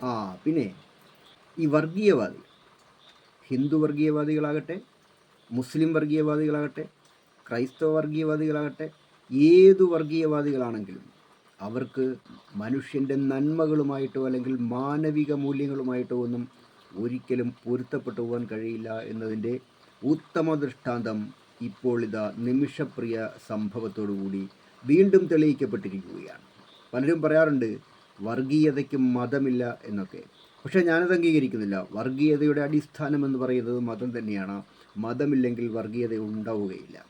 ആ പിന്നെ ഈ വർഗീയവാദി ഹിന്ദു വർഗീയവാദികളാകട്ടെ മുസ്ലിം വർഗീയവാദികളാകട്ടെ ക്രൈസ്തവ വർഗീയവാദികളാകട്ടെ ഏതു വർഗീയവാദികളാണെങ്കിലും അവർക്ക് മനുഷ്യന്റെ നന്മകളുമായിട്ടോ അല്ലെങ്കിൽ മാനവിക മൂല്യങ്ങളുമായിട്ടോ ഒന്നും ഒരിക്കലും പൊരുത്തപ്പെട്ടു പോകാൻ കഴിയില്ല എന്നതിന്റെ ഉത്തമ ദൃഷ്ടാന്തം ഇപ്പോൾ ഇതാ നിമിഷപ്രിയ സംഭവത്തോടുകൂടി വീണ്ടും തെളിയിക്കപ്പെട്ടിരിക്കുകയാണ്. പലരും പറയാറുണ്ട് വർഗീയതയ്ക്ക് മതമില്ല എന്നൊക്കെ. പക്ഷേ ഞാനത് അംഗീകരിക്കുന്നില്ല. വർഗീയതയുടെ അടിസ്ഥാനം എന്ന് പറയുന്നത് മതം തന്നെയാണ്. മതമില്ലെങ്കിൽ വർഗീയത ഉണ്ടാവുകയില്ല.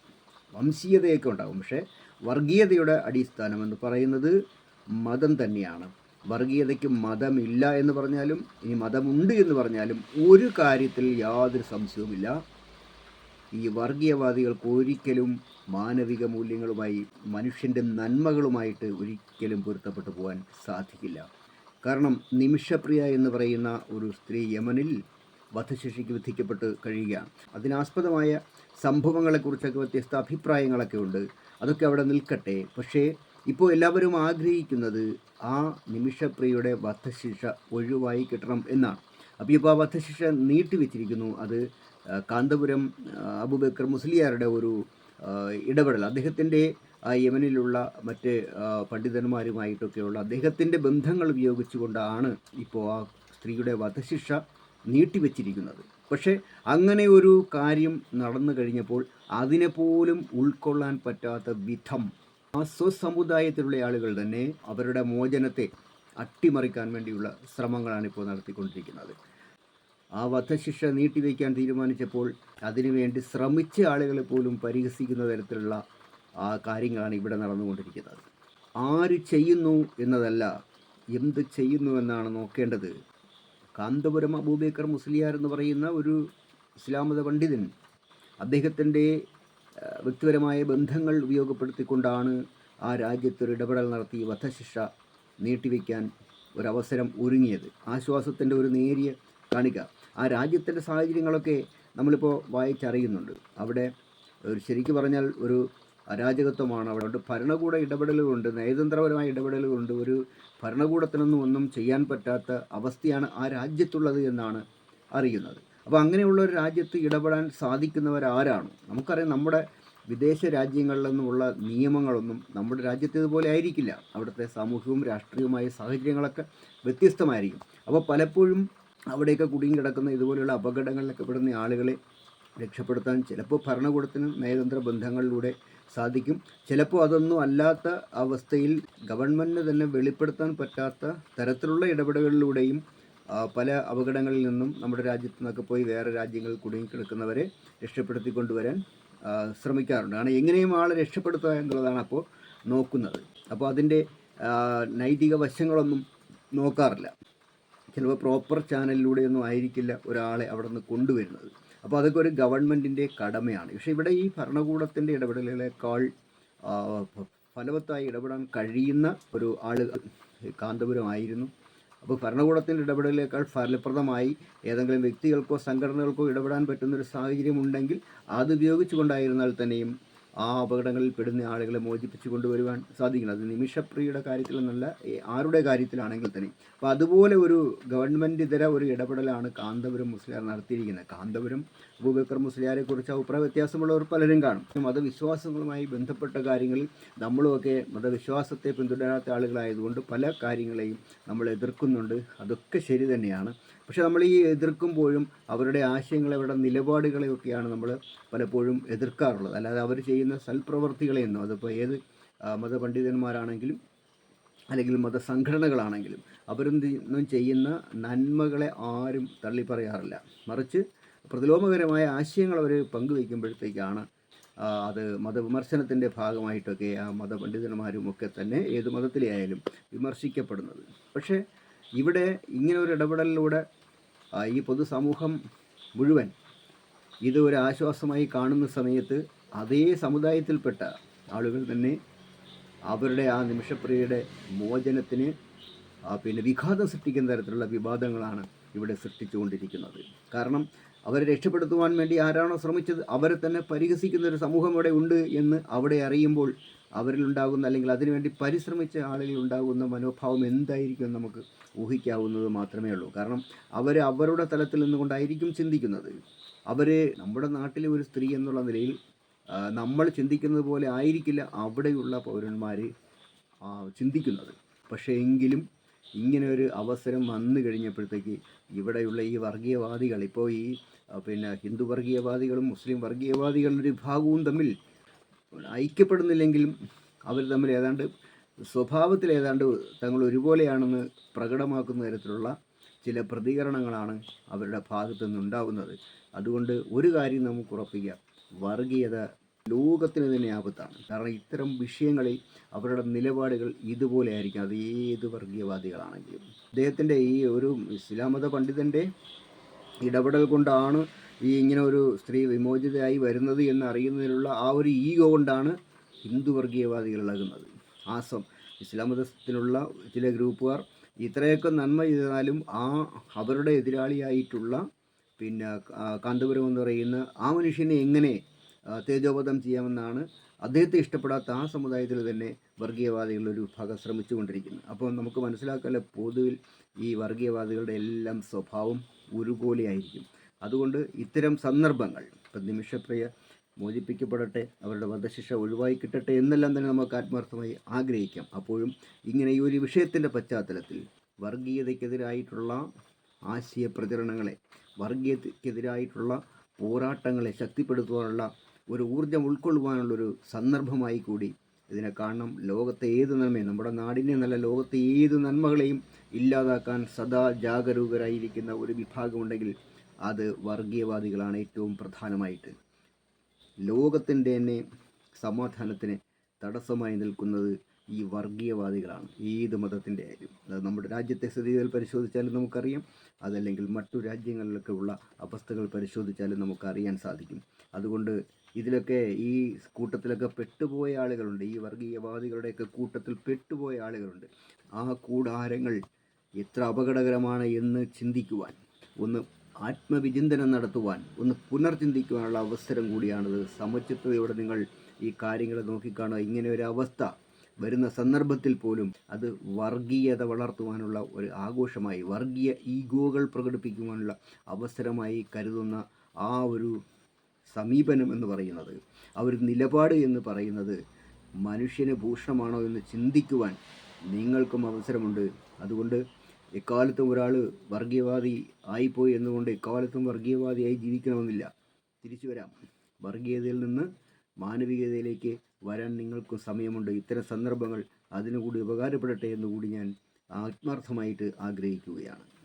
വംശീയതയൊക്കെ ഉണ്ടാകും പക്ഷേ വർഗീയതയുടെ അടിസ്ഥാനം എന്ന് പറയുന്നത് മതം തന്നെയാണ്. വർഗീയതയ്ക്ക് മതമില്ല എന്ന് പറഞ്ഞാലും ഇനി മതമുണ്ട് എന്ന് പറഞ്ഞാലും ഒരു കാര്യത്തിൽ യാതൊരു സംശയവുമില്ല. ഈ വർഗീയവാദികൾക്ക് ഒരിക്കലും മാനവിക മൂല്യങ്ങളുമായി മനുഷ്യന്റെ നന്മകളുമായിട്ട് ഒരിക്കലും പൊരുത്തപ്പെട്ടു പോകാൻ സാധിക്കില്ല. കാരണം നിമിഷപ്രിയ എന്ന് പറയുന്ന ഒരു സ്ത്രീ യമനിൽ വധശിക്ഷയ്ക്ക് വിധിക്കപ്പെട്ട് കഴിയുകയാണ് അതിനാസ്പദമായ സംഭവങ്ങളെക്കുറിച്ചൊക്കെ വ്യത്യസ്ത അഭിപ്രായങ്ങളൊക്കെ ഉണ്ട്. അതൊക്കെ അവിടെ നിൽക്കട്ടെ. പക്ഷേ ഇപ്പോൾ എല്ലാവരും ആഗ്രഹിക്കുന്നത് ആ നിമിഷപ്രിയയുടെ വധശിക്ഷ ഒഴിവായി കിട്ടണം എന്നാണ്. അപ്പോൾ ഇപ്പോൾ ആ വധശിക്ഷ നീട്ടിവെച്ചിരിക്കുന്നു. അത് കാന്തപുരം അബുബക്കർ മുസ്ലിയാരുടെ ഒരു ഇടപെടൽ. അദ്ദേഹത്തിന്റെ യമനിലുള്ള മറ്റ് പണ്ഡിതന്മാരുമായിട്ടൊക്കെയുള്ള അദ്ദേഹത്തിന്റെ ബന്ധങ്ങൾ ഉപയോഗിച്ചുകൊണ്ടാണ് ഇപ്പോൾ ആ സ്ത്രീയുടെ വധശിക്ഷ നീട്ടിവെച്ചിരിക്കുന്നത്. പക്ഷേ അങ്ങനെ ഒരു കാര്യം നടന്നു കഴിഞ്ഞപ്പോൾ അതിനെപ്പോലും ഉൾക്കൊള്ളാൻ പറ്റാത്ത വിധം ആ സ്വസമുദായത്തിലുള്ള ആളുകൾ തന്നെ അവരുടെ മോചനത്തെ അട്ടിമറിക്കാൻ വേണ്ടിയുള്ള ശ്രമങ്ങളാണ് ഇപ്പോൾ നടത്തിക്കൊണ്ടിരിക്കുന്നത്. ആ വധശിക്ഷ നീട്ടിവെക്കാൻ തീരുമാനിച്ചപ്പോൾ അതിനുവേണ്ടി ശ്രമിച്ച ആളുകളെ പോലും പരിഹസിക്കുന്ന തരത്തിലുള്ള ആ കാര്യങ്ങളാണ് ഇവിടെ നടന്നുകൊണ്ടിരിക്കുന്നത്. ആര് ചെയ്യുന്നു എന്നതല്ല എന്ത് ചെയ്യുന്നു എന്നാണ് നോക്കേണ്ടത്. കാന്തപുരം അബൂബേക്കർ മുസ്ലിയാർ എന്ന് പറയുന്ന ഒരു ഇസ്ലാമത പണ്ഡിതൻ അദ്ദേഹത്തിന്റെ വ്യക്തിപരമായ ബന്ധങ്ങൾ ഉപയോഗപ്പെടുത്തിക്കൊണ്ടാണ് ആ രാജ്യത്തൊരു ഇടപെടൽ നടത്തി വധശിക്ഷ നീട്ടിവെക്കാൻ ഒരവസരം ഒരുങ്ങിയത്. ആശ്വാസത്തിന്റെ ഒരു നേരിയ കാണിക. ആ രാജ്യത്തിന്റെ സാഹചര്യങ്ങളൊക്കെ നമ്മളിപ്പോൾ വായിച്ചറിയുന്നുണ്ട്. അവിടെ ഒരു ശരിക്കു പറഞ്ഞാൽ ഒരു അരാജകത്വമാണ്. അവിടെ ഉണ്ട് ഭരണകൂട ഇടപെടലുകളുണ്ട് നയതന്ത്രപരമായ ഇടപെടലുകളുണ്ട്. ഒരു ഭരണകൂടത്തിനൊന്നും ഒന്നും ചെയ്യാൻ പറ്റാത്ത അവസ്ഥയാണ് ആ രാജ്യത്തുള്ളത് എന്നാണ് അറിയുന്നത്. അപ്പോൾ അങ്ങനെയുള്ള ഒരു രാജ്യത്ത് ഇടപെടാൻ സാധിക്കുന്നവരാരാണ്? നമുക്കറിയാം നമ്മുടെ വിദേശ രാജ്യങ്ങളിൽ നിന്നുമുള്ള നിയമങ്ങളൊന്നും നമ്മുടെ രാജ്യത്തേതുപോലെ ആയിരിക്കില്ല. അവിടുത്തെ സാമൂഹികവും രാഷ്ട്രീയവുമായ സാഹചര്യങ്ങളൊക്കെ വ്യത്യസ്തമായിരിക്കും. അപ്പോൾ പലപ്പോഴും അവിടെയൊക്കെ കുടുങ്ങി കിടക്കുന്ന ഇതുപോലെയുള്ള അപകടങ്ങളിലൊക്കെ പെടുന്ന ആളുകളെ രക്ഷപ്പെടുത്താൻ ചിലപ്പോൾ ഭരണകൂടത്തിന് നയതന്ത്ര ബന്ധങ്ങളിലൂടെ സാധിക്കും. ചിലപ്പോൾ അതൊന്നും അല്ലാത്ത അവസ്ഥയിൽ ഗവൺമെന്റിന് തന്നെ വെളിപ്പെടുത്താൻ പറ്റാത്ത തരത്തിലുള്ള ഇടപെടലുകളിലൂടെയും പല അപകടങ്ങളിൽ നിന്നും നമ്മുടെ രാജ്യത്ത് നിന്നൊക്കെ പോയി വേറെ രാജ്യങ്ങളിൽ കുടുങ്ങിക്കിടക്കുന്നവരെ രക്ഷപ്പെടുത്തി കൊണ്ടുവരാൻ ആ, ശ്രമിക്കാറുണ്ട്. കാരണം എങ്ങനെയും ആളെ രക്ഷപ്പെടുത്തുക എന്നുള്ളതാണ് അപ്പോൾ നോക്കുന്നത്. അപ്പോൾ അതിന്റെ നൈതിക വശങ്ങളൊന്നും നോക്കാറില്ല. ചിലപ്പോൾ പ്രോപ്പർ ചാനലിലൂടെയൊന്നും ആയിരിക്കില്ല ഒരാളെ അവിടെ നിന്ന് കൊണ്ടുവരുന്നത്. അപ്പോൾ അതൊക്കെ ഒരു ഗവൺമെന്റിന്റെ കടമയാണ്. പക്ഷേ ഇവിടെ ഈ ഭരണകൂടത്തിന്റെ ഇടപെടലുകളേക്കാൾ ഫലവത്തായി ഇടപെടാൻ കഴിയുന്ന ഒരു ആൾ കാന്തപുരമായിരുന്നു അപ്പോൾ ഭരണകൂടത്തിന്റെ ഇടപെടലിനേക്കാൾ ഫലപ്രദമായി ഏതെങ്കിലും വ്യക്തികൾക്കോ സംഘടനകൾക്കോ ഇടപെടാൻ പറ്റുന്നൊരു സാഹചര്യം ഉണ്ടെങ്കിൽ അത് ഉപയോഗിച്ചുകൊണ്ടായിരുന്നാൽ തന്നെയും ആ അപകടങ്ങളിൽ പെടുന്ന ആളുകളെ മോചിപ്പിച്ചു കൊണ്ടുവരുവാൻ സാധിക്കണം. അത് നിമിഷപ്രിയുടെ കാര്യത്തിൽ എന്നല്ല ആരുടെ കാര്യത്തിലാണെങ്കിൽ തന്നെ. അപ്പോൾ അതുപോലെ ഒരു ഗവൺമെന്റ് ഇതര ഒരു ഇടപെടലാണ് കാന്തപുരം മുസ്ലിയാർ നടത്തിയിരിക്കുന്നത്. കാന്തപുരം അബൂബക്കർ മുസ്ലിയാരെ കുറിച്ച് അഭിപ്രായ വ്യത്യാസമുള്ളവർ പലരും കാണും. മതവിശ്വാസങ്ങളുമായി ബന്ധപ്പെട്ട കാര്യങ്ങളിൽ നമ്മളുമൊക്കെ മതവിശ്വാസത്തെ പിന്തുടരാത്ത ആളുകളായതുകൊണ്ട് പല കാര്യങ്ങളെയും നമ്മൾ എതിർക്കുന്നുണ്ട്. അതൊക്കെ ശരി തന്നെയാണ്. പക്ഷെ നമ്മൾ ഈ എതിർക്കുമ്പോഴും അവരുടെ ആശയങ്ങളെ അവരുടെ നിലപാടുകളെയൊക്കെയാണ് നമ്മൾ പലപ്പോഴും എതിർക്കാറുള്ളത്. അല്ലാതെ അവർ ചെയ്യുന്ന സൽപ്രവർത്തികളെയൊന്നും അതിപ്പോൾ ഏത് മതപണ്ഡിതന്മാരാണെങ്കിലും അല്ലെങ്കിൽ മതസംഘടനകളാണെങ്കിലും അവരൊന്നും ചെയ്യുന്ന നന്മകളെ ആരും തള്ളി പറയാറില്ല മറിച്ച് പ്രതിലോമകരമായ ആശയങ്ങൾ അവർ പങ്കുവയ്ക്കുമ്പോഴത്തേക്കാണ് അത് മതവിമർശനത്തിന്റെ ഭാഗമായിട്ടൊക്കെ ആ മതപണ്ഡിതന്മാരും ഒക്കെ തന്നെ ഏത് മതത്തിലെ ആയാലും വിമർശിക്കപ്പെടുന്നത്. പക്ഷേ ഇവിടെ ഇങ്ങനെ ഒരു ഇടപെടലിലൂടെ ഈ പൊതുസമൂഹം മുഴുവൻ ഇത് ഒരു ആശ്വാസമായി കാണുന്ന സമയത്ത് അതേ സമുദായത്തിൽപ്പെട്ട ആളുകൾ തന്നെ അവരുടെ ആ നിമിഷപ്രിയയുടെ മോചനത്തിന് പിന്നെ വിഘാതം സൃഷ്ടിക്കുന്ന തരത്തിലുള്ള വിവാദങ്ങളാണ് ഇവിടെ സൃഷ്ടിച്ചുകൊണ്ടിരിക്കുന്നത്. കാരണം അവരെ രക്ഷപ്പെടുത്തുവാൻ വേണ്ടി ആരാണോ ശ്രമിച്ചത് അവരെ തന്നെ പരിഹസിക്കുന്ന ഒരു സമൂഹം ഇവിടെ ഉണ്ട് എന്ന് അവിടെ അറിയുമ്പോൾ അവരിലുണ്ടാകുന്ന അല്ലെങ്കിൽ അതിനുവേണ്ടി പരിശ്രമിച്ച ആളുകളിൽ ഉണ്ടാകുന്ന മനോഭാവം എന്തായിരിക്കും നമുക്ക് ഊഹിക്കാവുന്നത് മാത്രമേ ഉള്ളൂ. കാരണം അവർ അവരുടെ തലത്തിൽ നിന്നുകൊണ്ടായിരിക്കും ചിന്തിക്കുന്നത്. അവർ നമ്മുടെ നാട്ടിലെ ഒരു സ്ത്രീ എന്നുള്ള നിലയിൽ നമ്മൾ ചിന്തിക്കുന്നത് പോലെ ആയിരിക്കില്ല അവിടെയുള്ള പൗരന്മാർ ചിന്തിക്കുന്നത്. പക്ഷേ എങ്കിലും ഇങ്ങനെ ഒരു അവസരം വന്നു കഴിഞ്ഞപ്പോഴത്തേക്ക് ഇവിടെയുള്ള ഈ വർഗീയവാദികൾ ഇപ്പോൾ ഈ പിന്നെ ഹിന്ദു വർഗീയവാദികളും മുസ്ലിം വർഗീയവാദികളുടെ ഒരു ഭാഗവും തമ്മിൽ ഐക്യപ്പെടുന്നില്ലെങ്കിലും അവർ തമ്മിൽ ഏതാണ്ട് സ്വഭാവത്തിൽ ഏതാണ്ട് തങ്ങൾ ഒരുപോലെയാണെന്ന് പ്രകടമാക്കുന്ന തരത്തിലുള്ള ചില പ്രതികരണങ്ങളാണ് അവരുടെ ഭാഗത്തു നിന്നുണ്ടാകുന്നത് അതുകൊണ്ട് ഒരു കാര്യം നമുക്ക് ഉറപ്പിക്കാം. വർഗീയത ലോകത്തിന് തന്നെ ആപത്താണ്. കാരണം ഇത്തരം വിഷയങ്ങളിൽ അവരുടെ നിലപാടുകൾ ഇതുപോലെ ആയിരിക്കും. അത് ഏത് വർഗീയവാദികളാണെങ്കിലും. അദ്ദേഹത്തിന്റെ ഈ ഒരു ഇസ്ലാമത പണ്ഡിതന്റെ ഇടപെടൽ കൊണ്ടാണ് ഈ ഇങ്ങനെ ഒരു സ്ത്രീ വിമോചിതയായി വരുന്നത് എന്ന് അറിയുന്നതിനുള്ള ആ ഒരു ഈഗോ കൊണ്ടാണ് ഹിന്ദു വർഗീയവാദികൾ ഇളകുന്നത്. ആസം ഇസ്ലാം മതത്തിലുള്ള ചില ഗ്രൂപ്പുകാർ ഇത്രയൊക്കെ നന്മ ചെയ്താലും ആ അവരുടെ എതിരാളിയായിട്ടുള്ള പിന്നെ കാന്തപുരം എന്ന് പറയുന്ന ആ മനുഷ്യനെ എങ്ങനെ ആ, ചെയ്യാമെന്നാണ് അദ്ദേഹത്തെ ഇഷ്ടപ്പെടാത്ത ആ സമുദായത്തിൽ തന്നെ വർഗീയവാദികളുടെ ഒരു വിഭാഗം ശ്രമിച്ചുകൊണ്ടിരിക്കുന്നത്. അപ്പോൾ നമുക്ക് മനസ്സിലാക്കാനുള്ള പൊതുവിൽ ഈ വർഗീയവാദികളുടെ എല്ലാം സ്വഭാവം ഒരുപോലെയായിരിക്കും. അതുകൊണ്ട് ഇത്തരം സന്ദർഭങ്ങൾ ഇപ്പം നിമിഷപ്രിയ മോചിപ്പിക്കപ്പെടട്ടെ അവരുടെ വധശിക്ഷ ഒഴിവായി കിട്ടട്ടെ എന്നെല്ലാം തന്നെ നമുക്ക് ആത്മാർത്ഥമായി ആഗ്രഹിക്കാം. അപ്പോഴും ഇങ്ങനെ ഈ ഒരു വിഷയത്തിന്റെ പശ്ചാത്തലത്തിൽ വർഗീയതയ്ക്കെതിരായിട്ടുള്ള ആശയ പ്രചരണങ്ങളെ വർഗീയതയ്ക്കെതിരായിട്ടുള്ള പോരാട്ടങ്ങളെ ശക്തിപ്പെടുത്തുവാനുള്ള ഒരു ഊർജം ഉൾക്കൊള്ളുവാനുള്ളൊരു സന്ദർഭമായി കൂടി ഇതിനെ കാണണം. ലോകത്തെ ഏത് നന്മയും നമ്മുടെ നാടിനെ നല്ല ലോകത്തെ ഏത് നന്മകളെയും ഇല്ലാതാക്കാൻ സദാ ജാഗരൂകരായിരിക്കുന്ന ഒരു വിഭാഗമുണ്ടെങ്കിൽ അത് വർഗീയവാദികളാണ് ഏറ്റവും പ്രധാനമായിട്ട്. ലോകത്തിന്റെ തന്നെ സമാധാനത്തിന് തടസ്സമായി നിൽക്കുന്നത് ഈ വർഗീയവാദികളാണ് ഏത് മതത്തിന്റെ ആയാലും. അത് നമ്മുടെ രാജ്യത്തെ സ്ഥിതികൾ പരിശോധിച്ചാലും നമുക്കറിയാം. അതല്ലെങ്കിൽ മറ്റു രാജ്യങ്ങളിലൊക്കെ ഉള്ള അവസ്ഥകൾ പരിശോധിച്ചാലും നമുക്കറിയാൻ സാധിക്കും. അതുകൊണ്ട് ഇതിലൊക്കെ ഈ കൂട്ടത്തിലൊക്കെ പെട്ടുപോയ ആളുകളുണ്ട്. ഈ വർഗീയവാദികളുടെയൊക്കെ കൂട്ടത്തിൽ പെട്ടുപോയ ആളുകളുണ്ട്. ആ കൂടാരങ്ങൾ എത്ര അപകടകരമാണ് എന്ന് ചിന്തിക്കുവാൻ. ഒന്ന് ആത്മവിചിന്തനം നടത്തുവാൻ ഒന്ന് പുനർചിന്തിക്കുവാനുള്ള അവസരം കൂടിയാണിത്. സമചിത്തതയോടെ നിങ്ങൾ ഈ കാര്യങ്ങളെ നോക്കിക്കാണുക. ഇങ്ങനെ ഒരു അവസ്ഥ വരുന്ന സന്ദർഭത്തിൽ പോലും അത് വർഗീയത വളർത്തുവാനുള്ള ഒരു ആഘോഷമായി വർഗീയ ഈഗോകൾ പ്രകടിപ്പിക്കുവാനുള്ള അവസരമായി കരുതുന്ന ആ ഒരു സമീപനം എന്ന് പറയുന്നത്. ആ ഒരു നിലപാട് എന്ന് പറയുന്നത് മനുഷ്യന് ഭൂഷണമാണോ എന്ന് ചിന്തിക്കുവാൻ നിങ്ങൾക്കും അവസരമുണ്ട്. അതുകൊണ്ട് എക്കാലത്തും ഒരാൾ വർഗീയവാദി ആയിപ്പോയി എന്നുകൊണ്ട് എക്കാലത്തും വർഗീയവാദിയായി ജീവിക്കണമെന്നില്ല. തിരിച്ചു വരാം. വർഗീയതയിൽ നിന്ന് മാനവികതയിലേക്ക് വരാൻ നിങ്ങൾക്ക് സമയമുണ്ട്. ഇത്തരം സന്ദർഭങ്ങൾ അതിനുകൂടി ഉപകാരപ്പെടട്ടെ എന്നുകൂടി ഞാൻ ആത്മാർത്ഥമായിട്ട് ആഗ്രഹിക്കുകയാണ്.